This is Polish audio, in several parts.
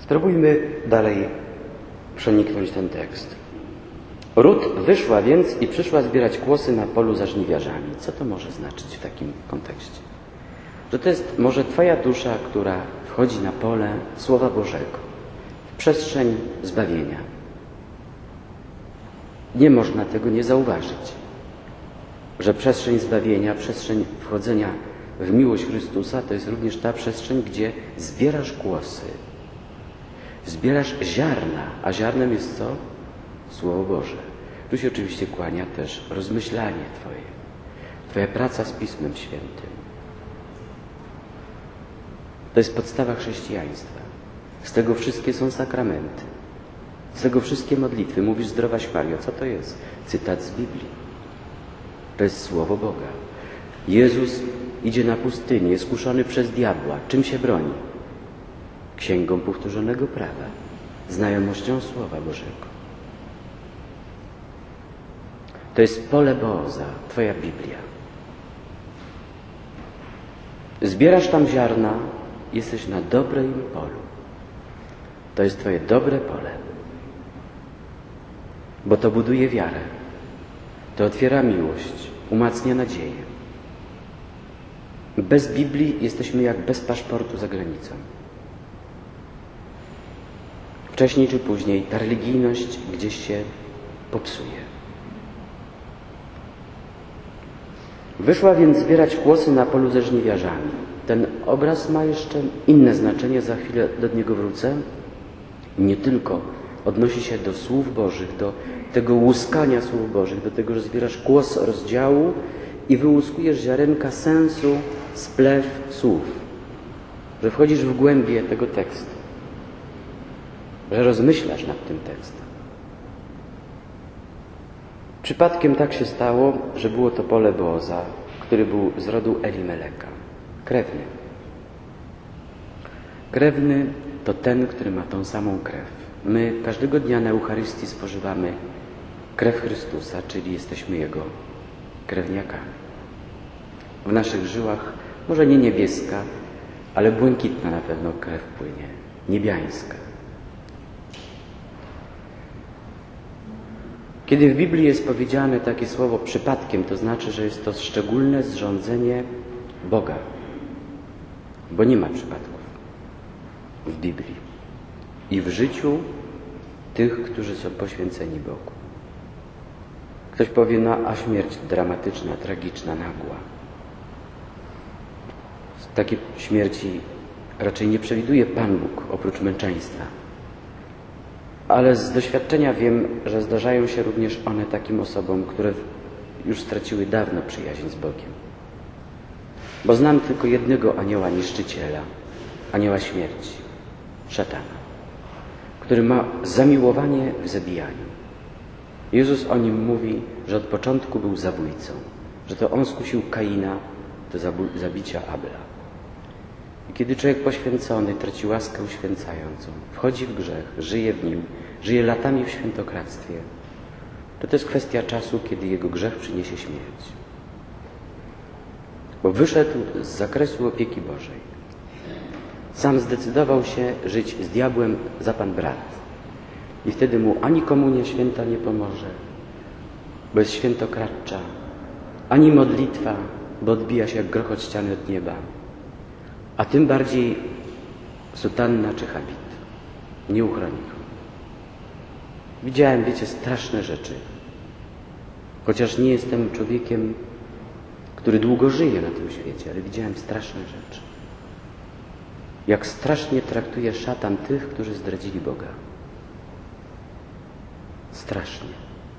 Spróbujmy dalej przeniknąć ten tekst. Ród wyszła więc i przyszła zbierać kłosy na polu za żniwiarzami. Co to może znaczyć w takim kontekście? Że to jest może Twoja dusza, która wchodzi na pole Słowa Bożego, w przestrzeń zbawienia. Nie można tego nie zauważyć, że przestrzeń zbawienia, przestrzeń wchodzenia w miłość Chrystusa to jest również ta przestrzeń, gdzie zbierasz głosy, zbierasz ziarna, a ziarnem jest co? Słowo Boże. Tu się oczywiście kłania też rozmyślanie Twoje, Twoja praca z Pismem Świętym. To jest podstawa chrześcijaństwa. Z tego wszystkie są sakramenty. Z tego wszystkie modlitwy. Mówisz zdrowaś Mario. Co to jest? Cytat z Biblii. To jest Słowo Boga. Jezus idzie na pustynię, jest kuszony przez diabła. Czym się broni? Księgą powtórzonego prawa, znajomością Słowa Bożego. To jest pole Boza, Twoja Biblia. Zbierasz tam ziarna, jesteś na dobrym polu. To jest Twoje dobre pole. Bo to buduje wiarę, to otwiera miłość, umacnia nadzieję. Bez Biblii jesteśmy jak bez paszportu za granicą. Wcześniej czy później ta religijność gdzieś się popsuje. Wyszła więc zbierać kłosy na polu ze żniwiarzami. Ten obraz ma jeszcze inne znaczenie, za chwilę do niego wrócę. Nie tylko odnosi się do słów Bożych, do tego łuskania słów Bożych, do tego, że zbierasz głos rozdziału i wyłuskujesz ziarenka sensu, splew słów, że wchodzisz w głębie tego tekstu, że rozmyślasz nad tym tekstem. Przypadkiem tak się stało, że było to pole Boza, który był z rodu Elimeleka, krewny. Krewny to ten, który ma tą samą krew. My każdego dnia na Eucharystii spożywamy krew Chrystusa, czyli jesteśmy Jego krewniakami. W naszych żyłach może nie niebieska, ale błękitna na pewno krew płynie, niebiańska. Kiedy w Biblii jest powiedziane takie słowo przypadkiem, to znaczy, że jest to szczególne zrządzenie Boga, bo nie ma przypadków w Biblii i w życiu tych, którzy są poświęceni Bogu. Ktoś powie, no a śmierć dramatyczna, tragiczna, nagła. Takie śmierci raczej nie przewiduje Pan Bóg oprócz męczeństwa. Ale z doświadczenia wiem, że zdarzają się również one takim osobom, które już straciły dawno przyjaźń z Bogiem. Bo znam tylko jednego anioła niszczyciela, anioła śmierci, szatana, który ma zamiłowanie w zabijaniu. Jezus o nim mówi, że od początku był zabójcą, że to on skusił Kaina do zabicia Abla. I kiedy człowiek poświęcony traci łaskę uświęcającą, wchodzi w grzech, żyje w nim, żyje latami w świętokradztwie, to to jest kwestia czasu, kiedy jego grzech przyniesie śmierć. Bo wyszedł z zakresu opieki Bożej. Sam zdecydował się żyć z diabłem za pan brat. I wtedy mu ani komunia święta nie pomoże, bo jest świętokradcza, ani modlitwa, bo odbija się jak grochot ściany od nieba, a tym bardziej sutanna czy habit. Nie uchroni go. Widziałem, wiecie, straszne rzeczy. Chociaż nie jestem człowiekiem, który długo żyje na tym świecie, ale widziałem straszne rzeczy. Jak strasznie traktuje szatan tych, którzy zdradzili Boga. Strasznie.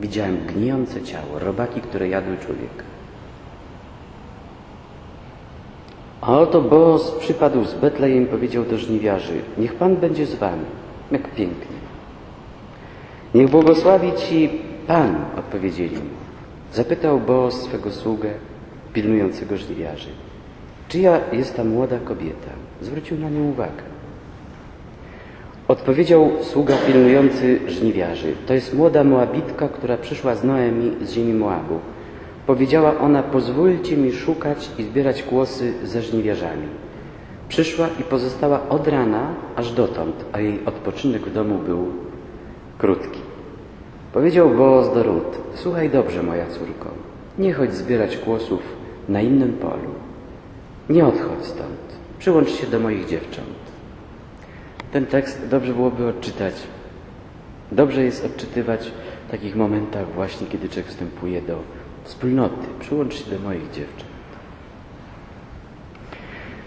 Widziałem gnijące ciało, robaki, które jadły człowieka. A oto Boaz przypadł z Betlejem i powiedział do żniwiarzy, niech Pan będzie z wami. Jak pięknie. Niech błogosławi Ci Pan, odpowiedzieli mu. Zapytał Boaz swego sługę, pilnującego żniwiarzy. Czyja jest ta młoda kobieta? Zwrócił na nią uwagę. Odpowiedział sługa pilnujący żniwiarzy. To jest młoda Moabitka, która przyszła z Noemi z ziemi Moabu. Powiedziała ona, pozwólcie mi szukać i zbierać kłosy ze żniwiarzami. Przyszła i pozostała od rana aż dotąd, a jej odpoczynek w domu był krótki. Powiedział Boaz do Rut, słuchaj dobrze, moja córko, nie chodź zbierać kłosów na innym polu. Nie odchodź stąd, przyłącz się do moich dziewcząt. Ten tekst dobrze byłoby odczytać. Dobrze jest odczytywać w takich momentach właśnie, kiedy człowiek wstępuje do wspólnoty. Przyłącz się do moich dziewcząt.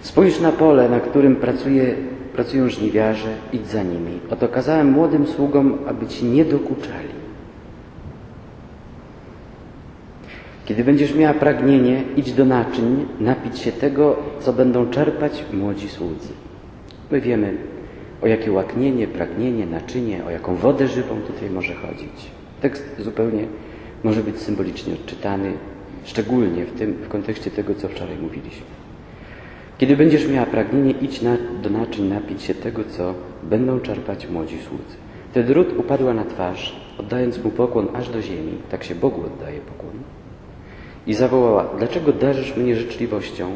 Spójrz na pole, na którym pracuje, pracują żniwiarze, idź za nimi. Oto kazałem młodym sługom, aby ci nie dokuczali. Kiedy będziesz miała pragnienie, idź do naczyń, napić się tego, co będą czerpać młodzi słudzy. My wiemy, o jakie łaknienie, pragnienie, naczynie, o jaką wodę żywą tutaj może chodzić. Tekst zupełnie może być symbolicznie odczytany, szczególnie w tym w kontekście tego, co wczoraj mówiliśmy. Kiedy będziesz miała pragnienie, idź na, do naczyń napić się tego, co będą czerpać młodzi słudzy. Wtedy Rut upadła na twarz, oddając mu pokłon aż do ziemi, tak się Bogu oddaje pokłon, i zawołała, dlaczego darzysz mnie życzliwością,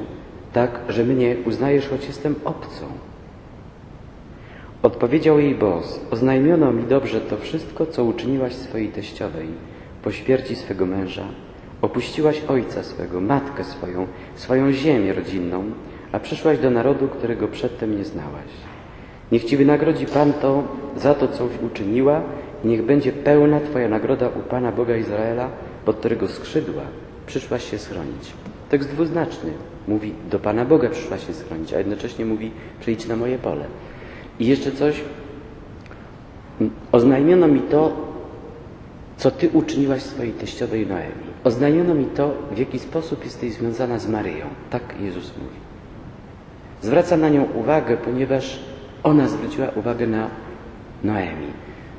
tak, że mnie uznajesz, choć jestem obcą? Odpowiedział jej Boz, oznajmiono mi dobrze to wszystko, co uczyniłaś swojej teściowej po śmierci swego męża. Opuściłaś ojca swego, matkę swoją, swoją ziemię rodzinną, a przyszłaś do narodu, którego przedtem nie znałaś. Niech Ci wynagrodzi Pan to za to, co uczyniła niech będzie pełna Twoja nagroda u Pana Boga Izraela, pod którego skrzydła przyszłaś się schronić. Tekst dwuznaczny. Mówi, do Pana Boga przyszłaś się schronić, a jednocześnie mówi, przyjdź na moje pole. I jeszcze coś, oznajmiono mi to, co Ty uczyniłaś swojej teściowej Noemi. Oznajmiono mi to, w jaki sposób jesteś związana z Maryją. Tak Jezus mówi. Zwraca na nią uwagę, ponieważ ona zwróciła uwagę na Noemi.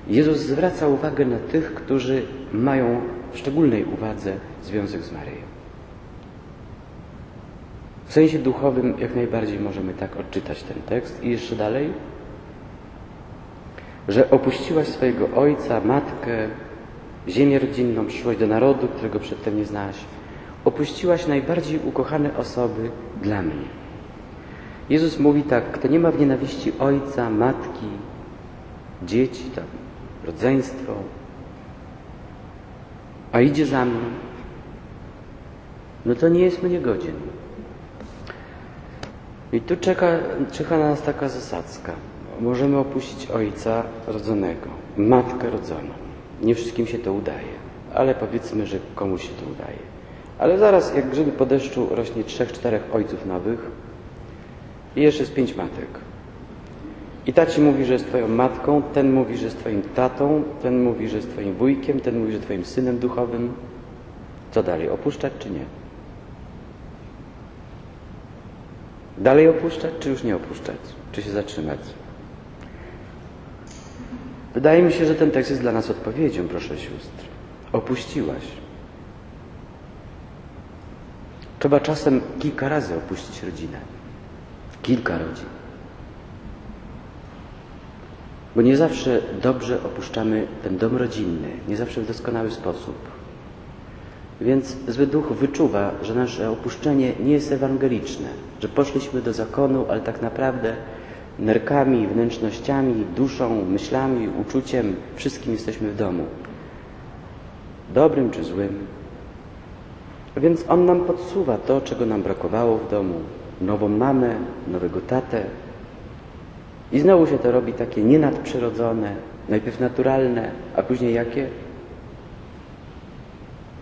Jezus zwraca uwagę na tych, którzy mają w szczególnej uwadze związek z Maryją. W sensie duchowym jak najbardziej możemy tak odczytać ten tekst. I jeszcze dalej, że opuściłaś swojego ojca, matkę, ziemię rodzinną, przyszłaś do narodu, którego przedtem nie znałaś. Opuściłaś najbardziej ukochane osoby dla mnie. Jezus mówi tak, kto nie ma w nienawiści ojca, matki, dzieci, tam, rodzeństwo, a idzie za mną, no to nie jest mnie godzien. I tu czeka, czeka na nas taka zasadzka. Możemy opuścić ojca rodzonego, matkę rodzoną. Nie wszystkim się to udaje, ale powiedzmy, że komuś się to udaje. Ale zaraz, jak grzyby po deszczu, rośnie trzech, czterech ojców nowych i jeszcze jest pięć matek. I ta ci mówi, że jest twoją matką, ten mówi, że jest twoim tatą, ten mówi, że jest twoim wujkiem, ten mówi, że twoim synem duchowym. Co dalej? Opuszczać czy nie? Dalej opuszczać, czy już nie opuszczać? Czy się zatrzymać? Wydaje mi się, że ten tekst jest dla nas odpowiedzią, proszę sióstr. Opuściłaś. Trzeba czasem kilka razy opuścić rodzinę. Kilka rodzin. Bo nie zawsze dobrze opuszczamy ten dom rodzinny, nie zawsze w doskonały sposób. Więc zły duch wyczuwa, że nasze opuszczenie nie jest ewangeliczne, że poszliśmy do zakonu, ale tak naprawdę nerkami, wnętrznościami, duszą, myślami, uczuciem, wszystkim jesteśmy w domu. Dobrym czy złym. Więc on nam podsuwa to, czego nam brakowało w domu. Nową mamę, nowego tatę. I znowu się to robi takie nienadprzyrodzone, najpierw naturalne, a później jakie?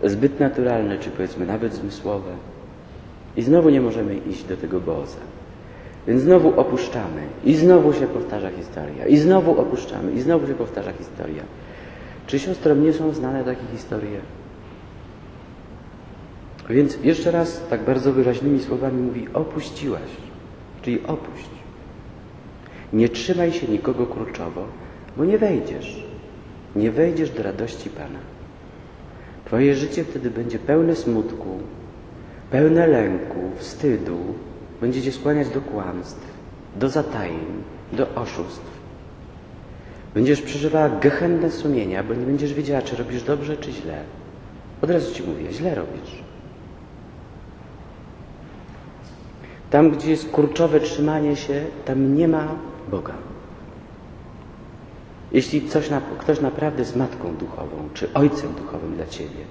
Zbyt naturalne, czy powiedzmy nawet zmysłowe. I znowu nie możemy iść do tego boza. Więc znowu opuszczamy i znowu się powtarza historia. I znowu opuszczamy i znowu się powtarza historia. Czy siostrom nie są znane takie historie? Więc jeszcze raz tak bardzo wyraźnymi słowami mówi opuściłaś, czyli opuść. Nie trzymaj się nikogo kurczowo, bo nie wejdziesz. Nie wejdziesz do radości Pana. Twoje życie wtedy będzie pełne smutku, pełne lęku, wstydu, będzie cię skłaniać do kłamstw, do zatajeń, do oszustw. Będziesz przeżywała gehenne sumienia, bo nie będziesz wiedziała, czy robisz dobrze, czy źle. Od razu ci mówię, źle robisz. Tam, gdzie jest kurczowe trzymanie się, tam nie ma Boga. Jeśli na- ktoś naprawdę jest matką duchową, czy ojcem duchowym dla ciebie,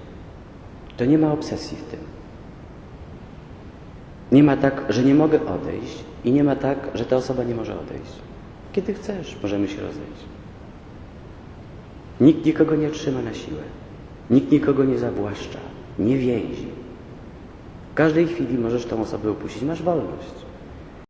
to nie ma obsesji w tym. Nie ma tak, że nie mogę odejść i nie ma tak, że ta osoba nie może odejść. Kiedy chcesz, możemy się rozejść. Nikt nikogo nie trzyma na siłę. Nikt nikogo nie zawłaszcza, nie więzi. W każdej chwili możesz tą osobę opuścić. Masz wolność.